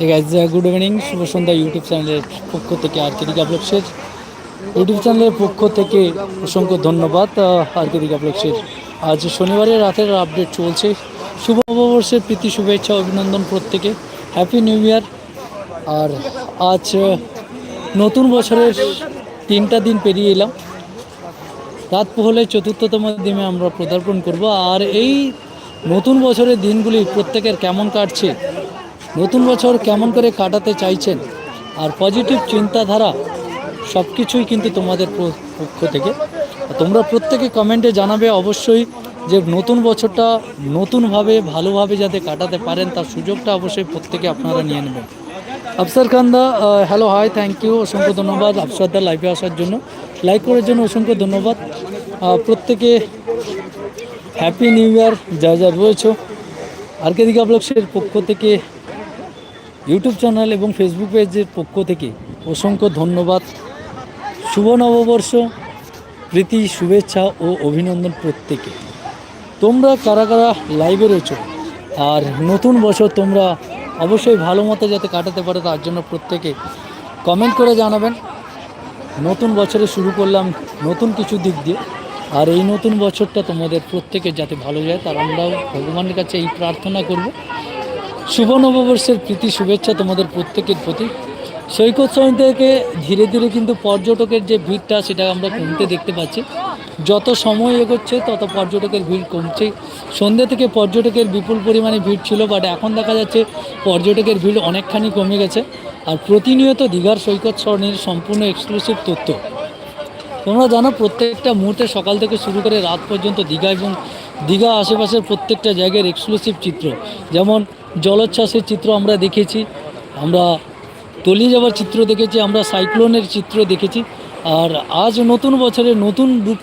Good evening শুভ সন্ধ্যা YouTube চ্যানেলের পক্ষ থেকে আর্কেদিকা ব্লগসের ইউটিউব চ্যানেলের পক্ষ থেকে অসংখ্য ধন্যবাদ আর্কেদিকা ব্লগসের আজ শনিবারের রাতের আপডেট চলছে। শুভ নববর্ষের প্রীতি, শুভেচ্ছা, অভিনন্দন প্রত্যেকে। হ্যাপি নিউ ইয়ার আর আজ নতুন বছরের তিনটা দিন পেরিয়ে এলাম। রাত পোহলে চতুর্থতম দিনে আমরা পদার্পণ করব। আর এই নতুন বছরের দিনগুলি প্রত্যেকের কেমন কাটছে নতুন বছর কেমন করে কাটাতে চাইছেন? আর পজিটিভ চিন্তাধারা সব কিছুই কিন্তু তোমাদের পক্ষ থেকে। তোমরা প্রত্যেকে কমেন্টে জানাবে অবশ্যই যে নতুন বছরটা নতুনভাবে, ভালোভাবে যাতে কাটাতে পারেন, তার সুযোগটা অবশ্যই প্রত্যেকে আপনারা নিয়ে নেবেন। আফসার খান্দা হ্যালো হাই থ্যাংক ইউ অসংখ্য ধন্যবাদ আফসারদা লাইভে আসার জন্য। লাইক করার জন্য অসংখ্য ধন্যবাদ। প্রত্যেকে হ্যাপি নিউ ইয়ার যা যা রয়েছে। আর্কেদিকা ব্লগসের পক্ষ থেকে ইউটিউব চ্যানেল এবং ফেসবুক পেজের পক্ষ থেকে অসংখ্য ধন্যবাদ। শুভ নববর্ষ, প্রীতি, শুভেচ্ছা ও অভিনন্দন প্রত্যেকে। তোমরা কারা কারা লাইভে রয়েছো? আর নতুন বছর তোমরা অবশ্যই ভালো মতো যাতে কাটাতে পারো, তার জন্য প্রত্যেকে কমেন্ট করে জানাবেন। নতুন বছরে শুরু করলাম নতুন কিছু দিক দিয়ে। আর এই নতুন বছরটা তোমাদের প্রত্যেকের যাতে ভালো যায়, তার আমরাও ভগবানের কাছে এই প্রার্থনা করব। শুভ নববর্ষের প্রীতি, শুভেচ্ছা তোমাদের প্রত্যেকের প্রতি। সৈকত সৈন থেকে ধীরে ধীরে কিন্তু পর্যটকের যে ভিড়টা, সেটা আমরা কমতে দেখতে পাচ্ছি। যত সময় এগোচ্ছে, তত পর্যটকের ভিড় কমছে। সন্ধ্যে থেকে পর্যটকের বিপুল পরিমাণে ভিড় ছিল বাট এখন দেখা যাচ্ছে পর্যটকের ভিড় অনেকখানি কমে গেছে। আর প্রতিনিয়ত দীঘার সৈকত সরণির সম্পূর্ণ এক্সক্লুসিভ তথ্য। তোমরা জানো, প্রত্যেকটা মুহূর্তে সকাল থেকে শুরু করে রাত পর্যন্ত দীঘা এবং দীঘা আশেপাশের প্রত্যেকটা জায়গার এক্সক্লুসিভ চিত্র। যেমন জলোচ্ছ্বাসের চিত্র আমরা দেখেছি। আমরা তলিয়ে যাওয়ার চিত্র দেখেছি, আমরা সাইক্লোনের চিত্র দেখেছি। আর আজ নতুন বছরে নতুন রূপ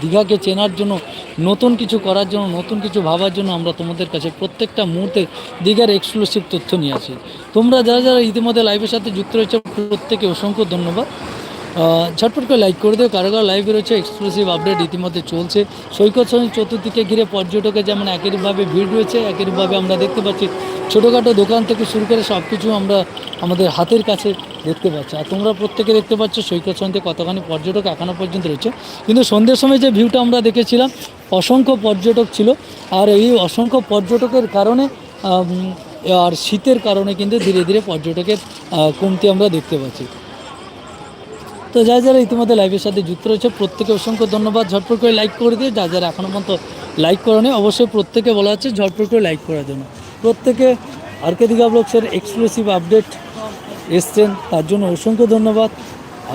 দীঘাকে চেনার জন্য, নতুন কিছু করার জন্য, নতুন কিছু ভাবার জন্য আমরা তোমাদের কাছে প্রত্যেকটা মুহূর্তে দীঘার এক্সক্লুসিভ তথ্য নিয়ে আসি। তোমরা যারা যারা ইতিমধ্যে লাইভের সাথে যুক্ত রয়েছে, প্রত্যেকে অসংখ্য ধন্যবাদ। ঝটপট করে লাইক করে দেও, কারও কারও লাইভে রয়েছে এক্সক্লুসিভ আপডেট ইতিমধ্যে চলছে। সৈকত সঙ্গে চতুর্দিকে ঘিরে পর্যটকের যেমন একইভাবে ভিড় রয়েছে, একইভাবে আমরা দেখতে পাচ্ছি, ছোটোখাটো দোকান থেকে শুরু করে সব কিছু আমরা আমাদের হাতের কাছে দেখতে পাচ্ছি। আর তোমরা প্রত্যেকে দেখতে পাচ্ছ সৈকত সন্ধ্যে কতখানি পর্যটক এখনও পর্যন্ত রয়েছে। কিন্তু সন্ধ্যের সময় যে ভিউটা আমরা দেখেছিলাম, অসংখ্য পর্যটক ছিল। আর এই অসংখ্য পর্যটকের কারণে আর শীতের কারণে কিন্তু ধীরে ধীরে পর্যটকের কমতি আমরা দেখতে পাচ্ছি। তো যারা যারা ইতিমধ্যে লাইভের সাথে যুক্ত রয়েছে প্রত্যেকে অসংখ্য ধন্যবাদ। ঝটপট করে লাইক করে দিয়ে যা যারা এখনও পর্যন্ত লাইক করেনি, অবশ্যই প্রত্যেকে বলা হচ্ছে ঝটপট করে লাইক করার জন্য প্রত্যেকে আরকে দিঘা ব্লগসের এক্সক্লুসিভ আপডেট এসছেন। তার জন্য অসংখ্য ধন্যবাদ।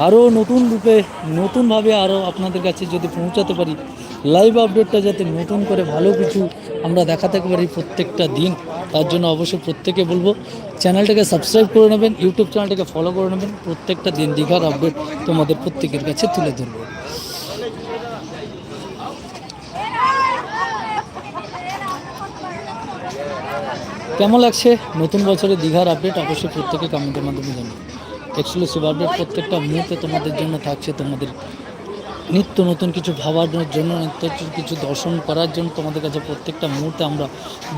আরও নতুন রূপে, নতুনভাবে আরও আপনাদের কাছে যদি পৌঁছাতে পারি লাইভ আপডেটটা যাতে নতুন করে ভালো কিছু আমরা দেখাতে পারি প্রত্যেকটা দিন, তার জন্য অবশ্যই প্রত্যেকে বলব, চ্যানেলটাকে সাবস্ক্রাইব করে নেবেন ইউটিউব চ্যানেলটাকে ফলো করে নেবেন, প্রত্যেকটা দিন দীঘার আপডেট তোমাদের প্রত্যেকের কাছে তুলে ধরবো। কেমন লাগছে নতুন বছরের দীঘার আপডেট অবশ্যই প্রত্যেকে কমেন্টের মাধ্যমে জানাবেন এক্সক্লুসিভ আপডেট প্রত্যেকটা মুহূর্তে তোমাদের জন্য থাকছে, তোমাদের নিত্য নতুন কিছু ভাবার জন্য, নিত্য কিছু দর্শন করার জন্য তোমাদের কাছে প্রত্যেকটা মুহূর্তে আমরা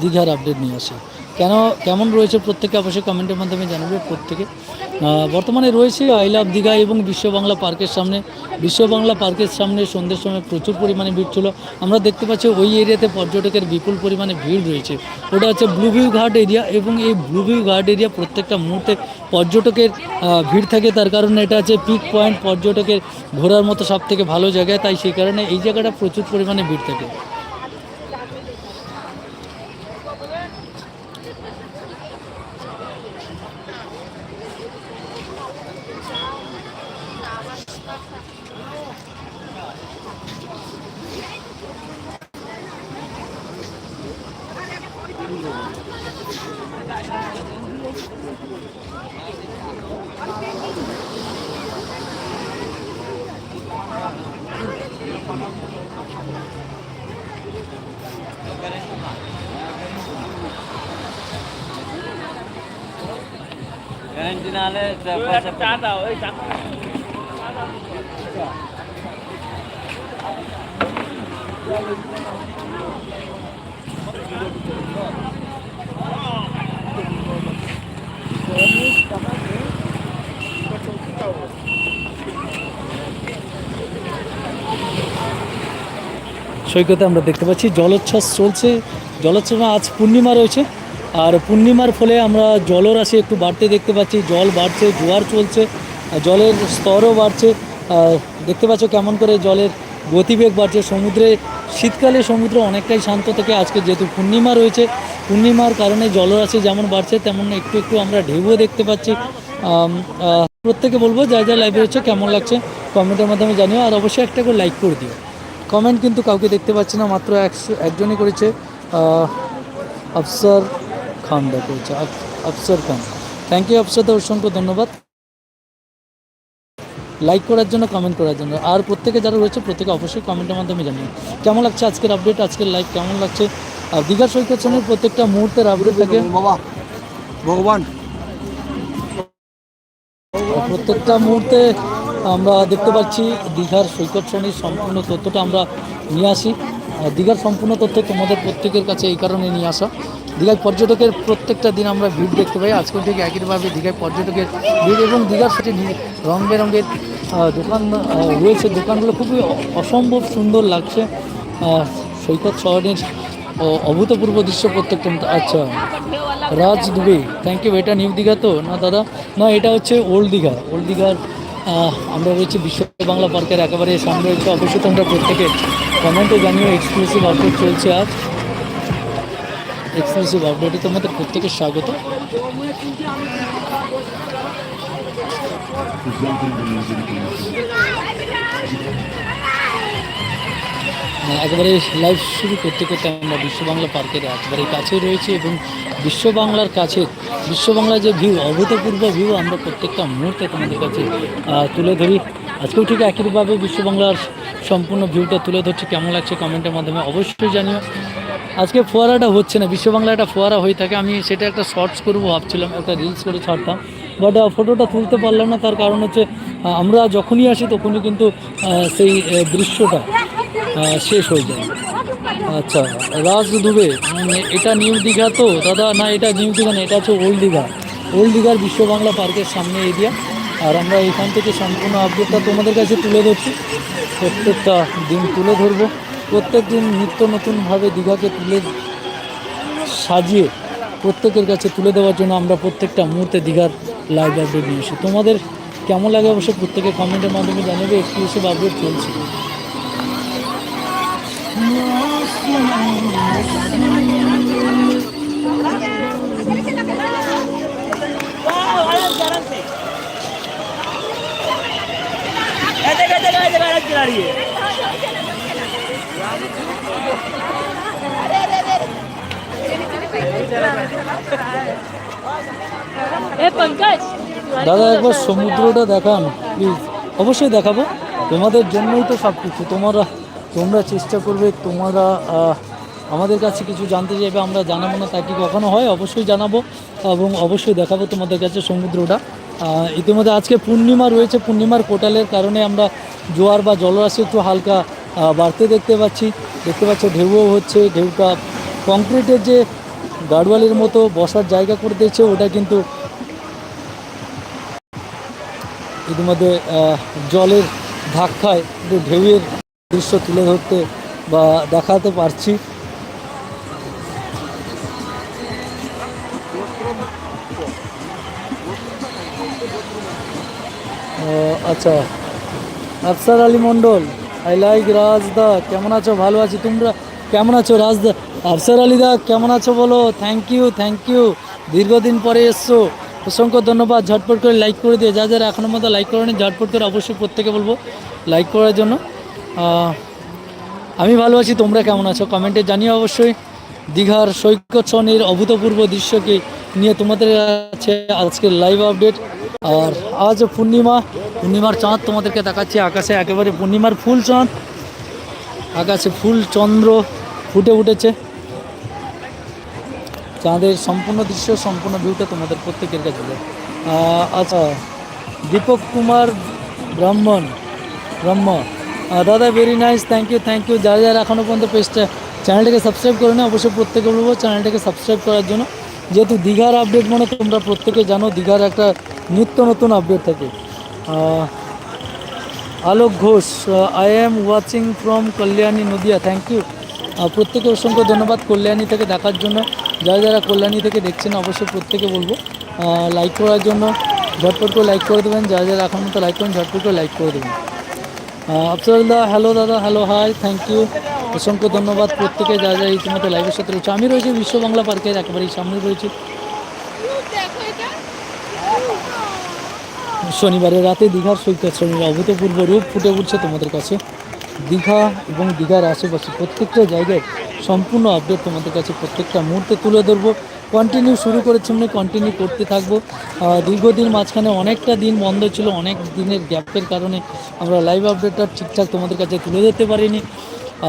দীঘার আপডেট নিয়ে আসি। কেন, কেমন রয়েছে প্রত্যেকে অবশ্যই কমেন্টের মাধ্যমে জানাবে প্রত্যেকে। বর্তমানে রয়েছে আই লাভ দীঘা এবং বিশ্ব বাংলা পার্কের সামনে। বিশ্ব বাংলা পার্কের সামনে সন্ধ্যের সময় প্রচুর পরিমাণে ভিড় ছিল। আমরা দেখতে পাচ্ছি ওই এরিয়াতে পর্যটকের বিপুল পরিমাণে ভিড় রয়েছে। ওটা হচ্ছে ব্লুভিউ ঘাট এরিয়া এবং এই ব্লুভিউ ঘাট এরিয়া প্রত্যেকটা মুহূর্তে পর্যটকের ভিড় থাকে। তার কারণে এটা হচ্ছে পিক পয়েন্ট পর্যটকের ঘোরার মতো সব থেকে ভালো জায়গায় তাই সেই কারণে এই জায়গাটা প্রচুর পরিমাণে ভিড় থাকে। গ্যারান্টি না হলে চা দাও ওই চা সৈকতে আমরা দেখতে পাচ্ছি, জলোচ্ছ্বাস চলছে। জলোচ্ছ্বাস আজ পূর্ণিমা রয়েছে। আর পূর্ণিমার ফলে আমরা জলরাশি একটু বাড়তে দেখতে পাচ্ছি, জল বাড়ছে, জোয়ার চলছে, জলের স্তরও বাড়ছে। দেখতে পাচ্ছ কেমন করে জলের গতিবেগ বাড়ছে। সমুদ্রে, শীতকালে সমুদ্র অনেকটাই শান্ত থেকে। আজকে যেহেতু পূর্ণিমা রয়েছে, পূর্ণিমার কারণে জলরাশি যেমন বাড়ছে, তেমন একটু একটু আমরা ঢেউও দেখতে পাচ্ছি। প্রত্যেকে বলব যা যা লাইভে হচ্ছে, কেমন লাগছে কমেন্টের মাধ্যমে জানিও। আর অবশ্যই একটা করে লাইক করে দিও। কমেন্ট কিন্তু কাউকে দেখতে পাচ্ছি না মাত্র একশো একজনই করেছে। আফসার খান করেছে আফ- আফসার খান। থ্যাংক ইউ আফসার দা অসংখ্য ধন্যবাদ। লাইক করার জন্য কমেন্ট করার জন্য। আর প্রত্যেকে যারা রয়েছে প্রত্যেকে অবশ্যই কমেন্টের মাধ্যমে জানিও। কেমন লাগছে আজকের আপডেট আজকের লাইভ কেমন লাগছে? আর দীঘা সৈকত সঙ্গে প্রত্যেকটা মুহূর্তের আপডেট থাকে। ভগবান প্রত্যেকটা মুহূর্তে আমরা দেখতে পাচ্ছি দীঘার সৈকত শ্রেণির সম্পূর্ণ তথ্যটা আমরা নিয়ে আসি। দীঘার সম্পূর্ণ তথ্য তোমাদের প্রত্যেকের কাছে এই কারণে নিয়ে আসা। দীঘায় পর্যটকের প্রত্যেকটা দিন আমরা ভিড় দেখতে পাই। আজকেও ঠিক একইভাবে দীঘায় পর্যটকের ভিড় এবং দীঘার সাথে রং বেরঙের দোকান রয়েছে। দোকানগুলো খুবই অসম্ভব সুন্দর লাগছে। সৈকত শহরের অভূতপূর্ব দৃশ্য প্রত্যেকটা আচ্ছা রাজ দুবে থ্যাংক ইউ এটা নিউ দীঘা তো? না দাদা? না, এটা হচ্ছে ওল্ড দীঘা। ওল্ড দীঘার আমরা রয়েছি বিশ্ব বাংলা পার্কের একেবারে সামনে রয়েছে অবশ্যই তোমরা প্রত্যেকে কমেন্টে জানিয়ে এক্সক্লুসিভ আপডেট চলছে আজ। এক্সক্লুসিভ আপডেটে তোমাদের প্রত্যেকের স্বাগত। একেবারে লাইভ শুরু করতে করতে আমরা বিশ্ব বাংলা পার্কের একেবারে কাছে রয়েছে এবং বিশ্ব বাংলার কাছে বিশ্ব বাংলার যে ভিউ অভূতপূর্ব ভিউ আমরা প্রত্যেকটা মুহূর্তে তোমাদের কাছে তুলে ধরি। আজকেও ঠিক একইভাবে বিশ্ব বাংলার সম্পূর্ণ ভিউটা তুলে ধরছি। কেমন লাগছে কমেন্টের মাধ্যমে অবশ্যই জানিও। আজকে ফোয়ারাটা হচ্ছে না বিশ্ব বাংলা একটা ফোয়ারা হয়ে থাকে। আমি সেটা একটা শর্টস করব ভাবছিলাম, একটা রিলস করে ছাড়তাম। বাট ফটোটা তুলতে পারলাম না, তার কারণ হচ্ছে আমরা যখনই আসি তখনই কিন্তু সেই দৃশ্যটা শেষ হয়ে যায়। আচ্ছা রাজ দুবে এটা নিউ দীঘা তো? দাদা, না, এটা নিউ দীঘা না, এটা হচ্ছে ওল্ড দীঘা। ওল্ড দীঘার বিশ্ব বাংলা পার্কের সামনে এরিয়া। আর আমরা এখান থেকে সম্পূর্ণ আপডেটটা তোমাদের কাছে তুলে ধরছি। প্রত্যেকটা দিন তুলে ধরবো। প্রত্যেক দিন নিত্য নতুনভাবে দীঘাকে তুলে সাজিয়ে প্রত্যেকের কাছে তুলে দেওয়ার জন্য আমরা প্রত্যেকটা মুহূর্তে দীঘার লাইভ আপডেট নিয়ে তোমাদের কেমন লাগে অবশ্যই প্রত্যেকে কমেন্টের মাধ্যমে জানাবে। এক্সক্লুসিভ আপডেট চলছে। ए पंकज দাদা একবার সমুদ্রটা দেখান প্লিজ অবশ্যই দেখাবো তোমাদের জন্যই তো সব কিছু তোমরা তোমরা চেষ্টা করবে, তোমরা আমাদের কাছে কিছু জানতে চাইবে, আমরা জানাব না, তা কি কখনো হয়? অবশ্যই জানাব এবং অবশ্যই দেখাবো তোমাদের কাছে সমুদ্রটা। ইতিমধ্যে আজকে পূর্ণিমা রয়েছে, পূর্ণিমার কোটালের কারণে আমরা জোয়ার বা জলরাশি একটু হালকা বাড়তে দেখতে পাচ্ছি। দেখতে পাচ্ছ, ঢেউও হচ্ছে, ঢেউটা কংক্রিটের যে গাড়োয়ালের মতো বসার জায়গা করে দিয়েছে, ওটা কিন্তু ইতিমধ্যে জলের ধাক্কায় ঢেউয়ের দৃশ্য তুলে ধরতে বা দেখাতে পারছি। আচ্ছা। আফসার আলী মণ্ডল, আই লাইক রাজদা কেমন আছো? ভালো আছি। তোমরা কেমন আছো রাজদা আফসার আলী দা, কেমন আছো বলো? থ্যাংক ইউ থ্যাংক ইউ দীর্ঘদিন পরে এসছো। অসংখ্য ধন্যবাদ। ঝটপট করে লাইক করে দিয়ে যা যারা এখনও মতো লাইক করেনি, ঝটপট করে অবশ্যই প্রত্যেকে বলব লাইক করার জন্য। আমি ভালো আছি তোমরা কেমন আছো? কমেন্টে জানিও অবশ্যই। দীঘার সৈকত সনের অভূতপূর্ব দৃশ্যকে নিয়ে তোমাদের আছে আজকের লাইভ আপডেট আর আজ পূর্ণিমা পূর্ণিমার চাঁদ তোমাদেরকে দেখাচ্ছি। আকাশে একেবারে পূর্ণিমার ফুল চাঁদ। আকাশে ফুল চন্দ্র ফুটে উঠেছে। চাঁদের সম্পূর্ণ দৃশ্য সম্পূর্ণ ভিউটা তোমাদের প্রত্যেকের কাছে আচ্ছা দীপক কুমার ব্রাহ্মণ ব্রহ্ম আহ, দাদা very nice thank you thank you যারা যারা এখনও পর্যন্ত পেজটা চ্যানেলটাকে সাবস্ক্রাইব করে না অবশ্যই প্রত্যেকে বলব চ্যানেলটাকে সাবস্ক্রাইব করার জন্য। যেহেতু দীঘার আপডেট মানে তোমরা প্রত্যেকে জানো, দীঘার একটা নিত্য নতুন আপডেট থাকে। Alok Ghosh I am watching from Kalyani Nadia thank you প্রত্যেকে অসংখ্য ধন্যবাদ কল্যাণী থেকে দেখার জন্য। যারা যারা কল্যাণী থেকে দেখছেন, অবশ্যই প্রত্যেকে বলব। লাইক করার জন্য, ঝটপট করে লাইক করে দেবেন। যারা যারা এখন মতো লাইক করেন ঝটপট করে লাইক করে দেবেন। আফসারুল্লাহ হ্যালো দাদা হ্যালো হাই থ্যাংক ইউ অসংখ্য ধন্যবাদ প্রত্যেকে যা যা ইতিমধ্যে লাইভের সাথে রয়েছে। আমি রয়েছি বিশ্ব বাংলা পার্কের একেবারেই সামনে রয়েছে। শনিবারের রাতে দীঘার সৈকত শ্রেণির অভূতপূর্ব রূপ ফুটে উঠছে তোমাদের কাছে। দীঘা এবং দীঘার আশেপাশে প্রত্যেকটা জায়গায় সম্পূর্ণ আপডেট তোমাদের কাছে প্রত্যেকটা মুহূর্তে তুলে ধরবো। কন্টিনিউ শুরু করেছি মানে কন্টিনিউ করতে থাকব। দীর্ঘদিন মাঝখানে অনেকটা দিন বন্ধ ছিল, অনেক দিনের গ্যাপের কারণে আমরা লাইভ আপডেটটা ঠিকঠাক তোমাদের কাছে তুলে ধরতে পারিনি।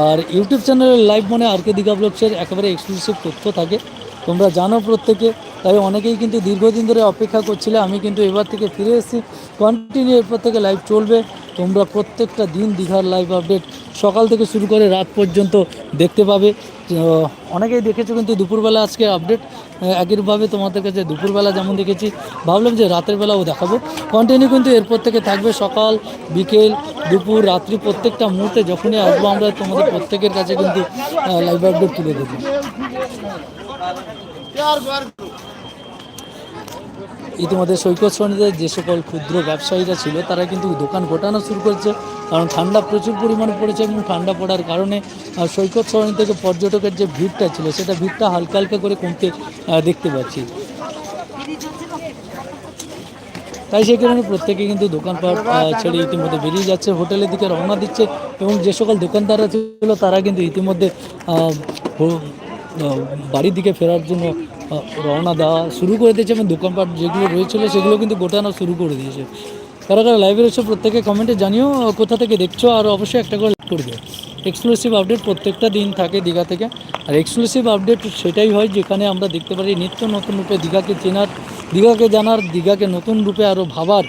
আর ইউটিউব চ্যানেলের লাইভ মানে আর কে দীঘা ব্লগসের একেবারে এক্সক্লুসিভ তথ্য থাকে। তোমরা জানো প্রত্যেকে, তাই অনেকেই কিন্তু দীর্ঘদিন ধরে অপেক্ষা করছিলে, আমি কিন্তু এবার থেকে ফিরে এসেছি। কন্টিনিউ এরপর থেকে লাইভ চলবে। তোমরা প্রত্যেকটা দিন দীঘার লাইভ আপডেট সকাল থেকে শুরু করে রাত পর্যন্ত দেখতে পাবে। অনেকেই দেখেছ কিন্তু দুপুরবেলা আজকে আপডেট একইভাবে তোমাদের কাছে দুপুরবেলা যেমন দেখেছি, ভাবলাম যে রাতের বেলাও দেখাবো। কন্টিনিউ কিন্তু এরপর থেকে থাকবে সকাল, বিকেল, দুপুর, রাত্রি প্রত্যেকটা মুহূর্তে যখনই আসব আমরা তোমাদের প্রত্যেকের কাছে কিন্তু লাইভ আপডেট তুলে দেবো ইতিমধ্যে সৈকত শ্রেণীতে যে সকল ক্ষুদ্র ব্যবসায়ীরা ছিল, তারা কিন্তু দোকান গোটানো শুরু করেছে। কারণ ঠান্ডা প্রচুর পরিমাণে পড়েছে এবং ঠান্ডা পড়ার কারণে সৈকত শ্রেণি থেকে পর্যটকের যে ভিড়টা ছিল, সেটা ভিড়টা হালকা হালকা করে কমতে দেখতে পাচ্ছি। তাই সেই কারণে প্রত্যেকে কিন্তু দোকানপাট ছেড়ে ইতিমধ্যে বেরিয়ে যাচ্ছে, হোটেলের দিকে রওনা দিচ্ছে এবং যে সকল দোকানদাররা ছিল, তারা কিন্তু ইতিমধ্যে বাড়ির দিকে ফেরার জন্য রওনা দেওয়া শুরু করে দিয়েছে এবং দোকানপাট যেগুলো রয়েছিল সেগুলো কিন্তু গোটানো শুরু করে দিয়েছে। কারা কারা লাইভে রয়েছে প্রত্যেকে কমেন্টে জানিও কোথা থেকে দেখছ আর অবশ্যই একটা করে like করবে। এক্সক্লুসিভ আপডেট প্রত্যেকটা দিন থাকে দীঘা থেকে। আর এক্সক্লুসিভ আপডেট সেটাই হয় যেখানে আমরা দেখতে পারি নিত্য নতুন রূপে দীঘাকে চেনার, দীঘাকে জানার, দীঘাকে নতুন রূপে আরও ভাবার,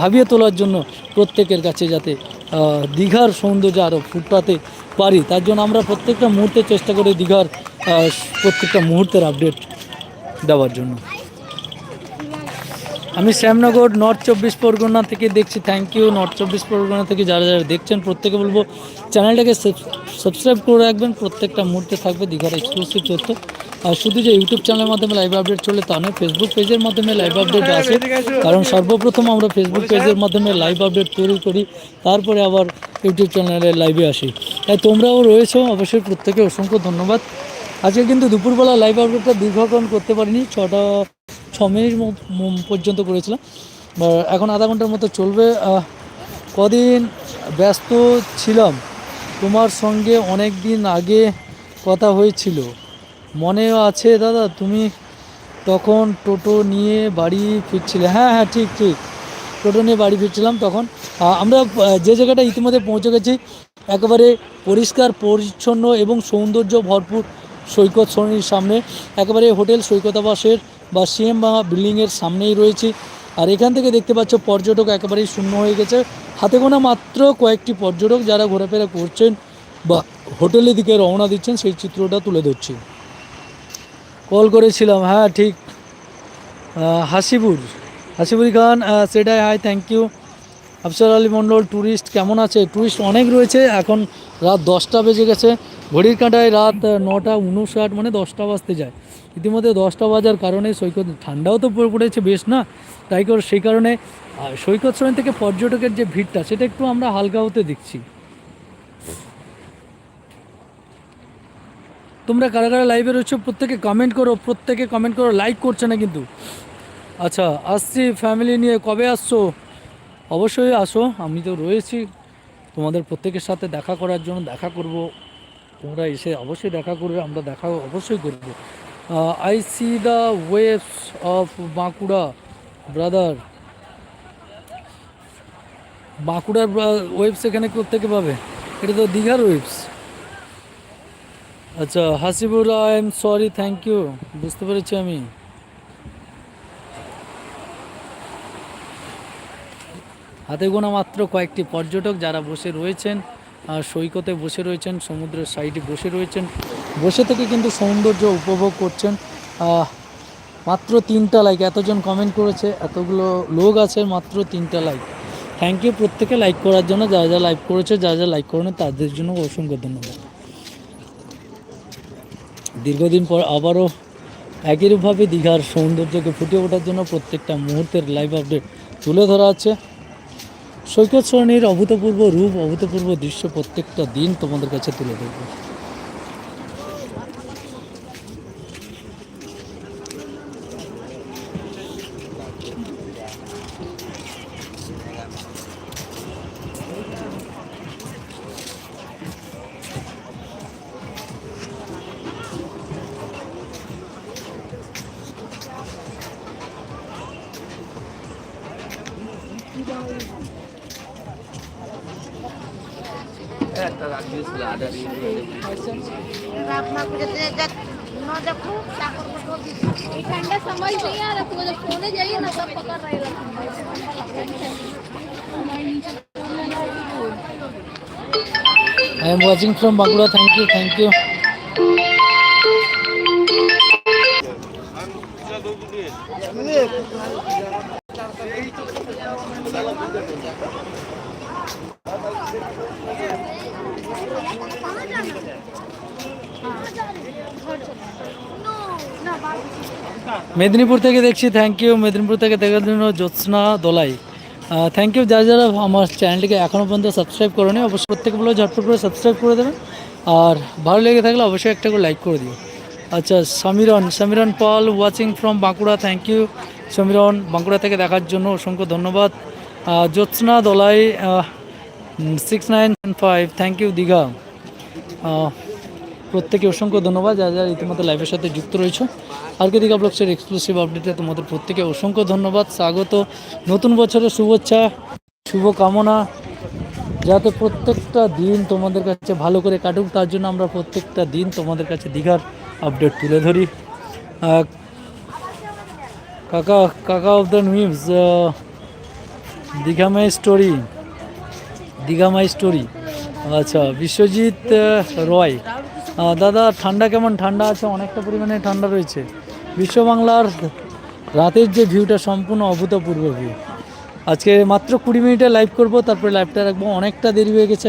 ভাবিয়ে তোলার জন্য প্রত্যেকের কাছে যাতে দীঘার সৌন্দর্য আরও ফুটাতে পারি। তার জন্য আমরা প্রত্যেকটা মুহূর্তে চেষ্টা করি দীঘার প্রত্যেকটা মুহূর্তের আপডেট দেওয়ার জন্য। আমি শ্যামনগর নর্থ চব্বিশ পরগনা থেকে দেখছি। থ্যাংক ইউ নর্থ চব্বিশ পরগনা থেকে যারা যারা দেখছেন প্রত্যেকে বলব চ্যানেলটাকে সাবস্ক্রাইব করে রাখবেন। প্রত্যেকটা মুহূর্তে থাকবে দীঘার এক্সক্লুসিভ তথ্য। আর শুধু যে ইউটিউব চ্যানেলের মাধ্যমে লাইভ আপডেট চলে তা নয় ফেসবুক পেজের মাধ্যমে লাইভ আপডেট আসে। কারণ সর্বপ্রথম আমরা ফেসবুক পেজের মাধ্যমে লাইভ আপডেট তৈরি করি তারপরে আবার ইউটিউব চ্যানেলে লাইভে আসি। তাই তোমরাও রয়েছো অবশ্যই প্রত্যেকে অসংখ্য ধন্যবাদ। আজকে কিন্তু দুপুরবেলা লাইভ আপডেটটা দীর্ঘক্ষণ করতে পারিনি, ছটা, ছ মিনিট পর্যন্ত করেছিলাম। এখন আধা ঘণ্টার মতো চলবে। কদিন ব্যস্ত ছিলাম। তোমার সঙ্গে অনেক দিন আগে কথা হয়েছিল। মনে আছে দাদা, তুমি তখন টোটো নিয়ে বাড়ি ফিরছিলে। হ্যাঁ হ্যাঁ ঠিক ঠিক। টোটো নিয়ে বাড়ি ফিরছিলাম তখন। আমরা যে জায়গাটা ইতিমধ্যে পৌঁছে গেছি, একেবারে পরিষ্কার, পরিচ্ছন্ন এবং সৌন্দর্য ভরপুর সৈকত শ্রেণির সামনে, একেবারে হোটেল সৈকত আবাসের বা সিএম বাংলা বিল্ডিংয়ের সামনেই রয়েছি। আর এখান থেকে দেখতে পাচ্ছ পর্যটক একেবারেই শূন্য হয়ে গেছে। হাতে গোনা মাত্র কয়েকটি পর্যটক যারা ঘোরাফেরা করছেন বা হোটেলের দিকে রওনা দিচ্ছেন, সেই চিত্রটা তুলে ধরছি। কল করেছিলাম হ্যাঁ ঠিক। হাসিপুর হাসিবুর খান সেটাই hi thank you Afsar Ali Mondal tourist কেমন আছে? ট্যুরিস্ট অনেক রয়েছে। এখন রাত দশটা বেজে গেছে। ঘড়ির কাঁটায় রাত নটা উনষাট মানে দশটা বাজতে যায়। ইতিমধ্যে দশটা বাজার কারণে সৈকত, ঠান্ডাও তো পড়েছে বেশ না? তাই করে সেই কারণে সৈকত শ্রেণি থেকে পর্যটকের যে ভিড়টা, সেটা একটু আমরা হালকা হতে দেখছি। তোমরা কারা কারা লাইভে রয়েছো, প্রত্যেকে কমেন্ট করো, প্রত্যেকে কমেন্ট করো লাইক করছে না কিন্তু? আচ্ছা আসছি ফ্যামিলি নিয়ে, কবে আসছো? অবশ্যই আসো, আমি তো রয়েছি। তোমাদের প্রত্যেকের সাথে দেখা করার জন্য দেখা করব। তোমরা এসে অবশ্যই দেখা করবে, আমরা দেখা অবশ্যই করব। I see the waves of Bankura brother বাঁকুড়ার ওয়েবস এখানে কোথেকে পাবে? এটা তো দীঘার ওয়েবস আচ্ছা Hasibur I am sorry thank you বুঝতে পেরেছি আমি। হাতে গোনা মাত্র কয়েকটি পর্যটক যারা বসে রয়েছেন সৈকতে বসে রয়েছেন, সমুদ্রের সাইডে বসে রয়েছেন। বসে থেকে কিন্তু সৌন্দর্য উপভোগ করছেন। মাত্র তিনটা লাইক এতজন কমেন্ট করেছে, এতগুলো লোক আছে, মাত্র তিনটা লাইক থ্যাংক ইউ প্রত্যেকে লাইক করার জন্য, যারা যারা লাইক করেছে, যারা যারা লাইক করেনি, তাদের জন্য অসংখ্য ধন্যবাদ। দীর্ঘদিন পর আবারও একইরূপভাবে দীঘার সৌন্দর্যকে ফুটে ওঠার জন্য প্রত্যেকটা মুহূর্তের লাইভ আপডেট তুলে ধরা আছে। সৈকত শ্রেণির অভূতপূর্ব রূপ অভূতপূর্ব দৃশ্য প্রত্যেকটা দিন তোমাদের কাছে তুলে ধরবো। I am watching from Bagura. Thank you. Thank you. Medinipur থেকে দেখছি থ্যাংক ইউ মেদিনীপুর থেকে দেখার জন্য জ্যোৎস্না দোলাই। থ্যাংক ইউ যারা যারা আমার চ্যানেলটিকে এখনও পর্যন্ত সাবস্ক্রাইব করেনি, অবশ্যই প্রত্যেকে বলে ঝটপট করে সাবস্ক্রাইব করে দেবেন। আর ভালো লেগে থাকলে অবশ্যই একটা করে লাইক করে দিও। আচ্ছা Samiran Samiran Paul watching from Bankura thank you Samiran Bankura থেকে দেখার জন্য অসংখ্য ধন্যবাদ। Jyotsna Dolai six nine five thank you Digha. প্রত্যেকে অসংখ্য ধন্যবাদ যা যারা ইতিমধ্যে লাইভের সাথে যুক্ত রয়েছে। আর কে দিঘা ব্লগসের এক্সক্লুসিভ আপডেটে তোমাদের প্রত্যেকে অসংখ্য ধন্যবাদ, স্বাগত। নতুন বছরের শুভেচ্ছা শুভ কামনা যাতে প্রত্যেকটা দিন তোমাদের কাছে ভালো করে কাটুক, তার জন্য আমরা প্রত্যেকটা দিন তোমাদের কাছে দীঘার আপডেট তুলে ধরি। কাকা কাকা of the news Digha my story Digha my story আচ্ছা বিশ্বজিৎ রয়। দাদা, ঠান্ডা কেমন? ঠান্ডা আছে, অনেকটা পরিমাণে ঠান্ডা রয়েছে। বিশ্ব বাংলার রাতের যে ভিউটা, সম্পূর্ণ অভূতপূর্ব ভিউ। আজকে মাত্র কুড়ি মিনিটে লাইভ করব, তারপরে লাইভটা রাখব। অনেকটা দেরি হয়ে গেছে।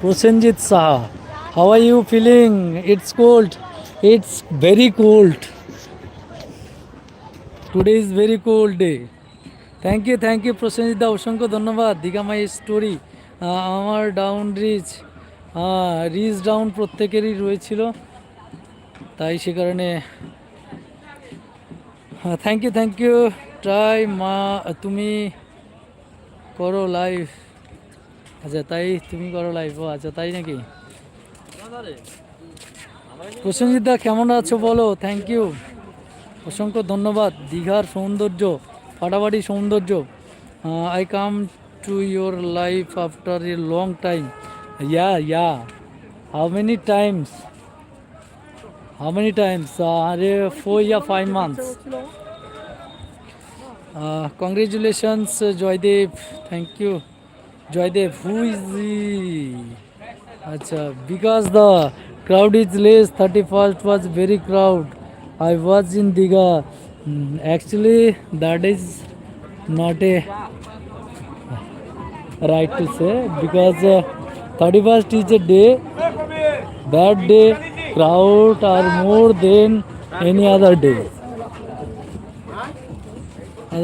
Prosenjit Saha how are you feeling it's cold it's very cold today is very cold day thank you thank you Prosenjit da অসংখ্য ধন্যবাদ দীঘা মাই স্টোরি আমার ডাউন রিচ হ্যাঁ রিচ ডাউন প্রত্যেকেরই রয়েছিল। তাই সে কারণে হ্যাঁ thank you thank you try মা, তুমি করো লাইভ আচ্ছা তাই তুমি করো লাইভ ও আচ্ছা তাই নাকি? প্রসেনজিৎ দা, কেমন আছো বলো? থ্যাংক ইউ অসংখ্য ধন্যবাদ। দীঘার সৌন্দর্য ফাটাফাটি সৌন্দর্য। I come to your life after a long time. Yeah yeah. How many times? How many times? Uh, four or five months. Uh, congratulations joydev. Thank you. Joydev who is acha because the crowd is less 31st was very crowd. I was in diga. Hmm, actually that is not a right to say because uh, 31st is a day that day crowd are more than any other day.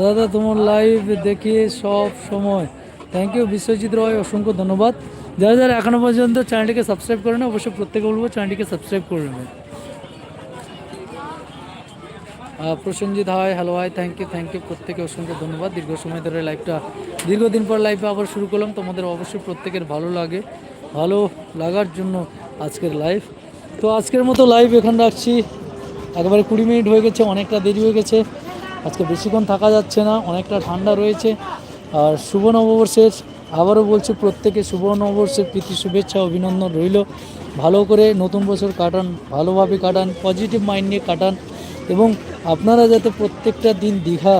দাদা তোমার live দেখি সব সময়। Thank you Biswajit রয় অসংখ্য ধন্যবাদ। যারা যারা এখনও পর্যন্ত চ্যানেলটিকে সাবস্ক্রাইব করে না অবশ্যই প্রত্যেকে বলব চ্যানেলটিকে সাবস্ক্রাইব করে নেবেন Prosenjit, hi, hello, hi thank you thank you প্রত্যেকে অসংখ্য ধন্যবাদ। দীর্ঘ সময় ধরে লাইভটা দীর্ঘদিন পর লাইভে আবার শুরু করলাম। তোমাদের অবশ্যই প্রত্যেকের ভালো লাগে, ভালো লাগার জন্য আজকের লাইভ তো আজকের মতো লাইভ এখানে রাখছি। একেবারে কুড়ি মিনিট হয়ে গেছে, অনেকটা দেরি হয়ে গেছে। আজকে বেশিক্ষণ থাকা যাচ্ছে না, অনেকটা ঠান্ডা রয়েছে। আর শুভ নববর্ষের, আবারও বলছি প্রত্যেকে শুভ নববর্ষের প্রীতি, শুভেচ্ছা, অভিনন্দন রইল। ভালো করে নতুন বছর কাটান, ভালোভাবে কাটান পজিটিভ মাইন্ড নিয়ে কাটান। এবং আপনারা যাতে প্রত্যেকটা দিন দীঘা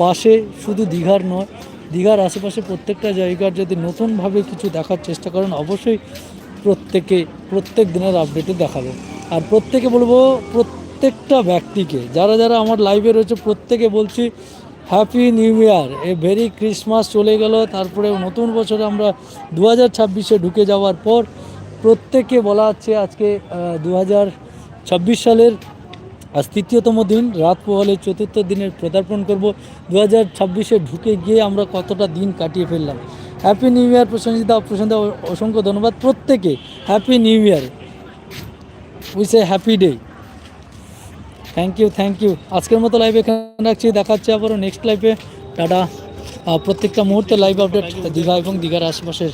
পাশে শুধু দীঘার নয়, দীঘার আশেপাশে প্রত্যেকটা জায়গার যদি নতুনভাবে কিছু দেখার চেষ্টা করেন, অবশ্যই প্রত্যেকে, প্রত্যেক দিনের আপডেটে দেখাবো। আর প্রত্যেকে বলব, প্রত্যেকটা ব্যক্তিকে, যারা যারা আমার লাইভে রয়েছে, প্রত্যেকে বলছি happy new year a very Christmas চলে গেল, তারপরে নতুন বছরে আমরা দু হাজার ছাব্বিশে ঢুকে যাওয়ার পর, প্রত্যেককে বলা হচ্ছে আজকে দু হাজার ছাব্বিশ সালের আজ তৃতীয়তম দিন। রাত পোহালে চতুর্থ দিনের পদার্পণ করব। দু হাজার ছাব্বিশে ঢুকে গিয়ে আমরা কতটা দিন কাটিয়ে ফেললাম। হ্যাপি নিউ ইয়ার প্রসেনজিতা প্রসেনজিতা অসংখ্য ধন্যবাদ। প্রত্যেকে happy new year wish a happy day thank you thank you আজকের মতো লাইভ এখানে রাখছি। দেখাচ্ছে আবারও নেক্সট লাইভে টাটা। প্রত্যেকটা মুহূর্তে লাইভ আপডেট দীঘা এবং দীঘার আশেপাশের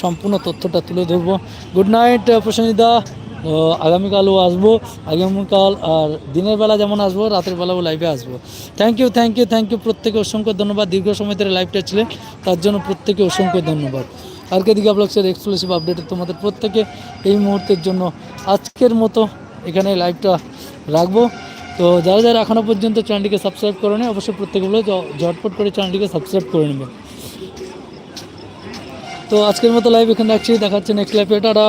সম্পূর্ণ তথ্যটা তুলে ধরবো। গুড নাইট প্রসেনজিদা আগামীকালও আসব, আগামীকাল আর দিনের বেলা যেমন আসব, রাতের বেলাও লাইভে আসব। Thank you thank you thank you প্রত্যেকে অসংখ্য ধন্যবাদ। দীর্ঘ সময় ধরে লাইভটা ছিল, তার জন্য প্রত্যেকে অসংখ্য ধন্যবাদ। আর কে দীঘা ব্লগসের এক্সক্লুসিভ আপডেট তোমাদের প্রত্যেকে এই মুহূর্তের জন্য আজকের মতো এখানে লাইভটা রাখব। তো যারা যারা এখনও পর্যন্ত চ্যানেলটিকে সাবস্ক্রাইব করে নেয় অবশ্যই প্রত্যেকগুলো ঝটপট করে চ্যানেলটিকে সাবস্ক্রাইব করে নেবে। তো আজকের মতো লাইভ এখানে রাখছি দেখাচ্ছে নেক্সট লাইভে টাটা।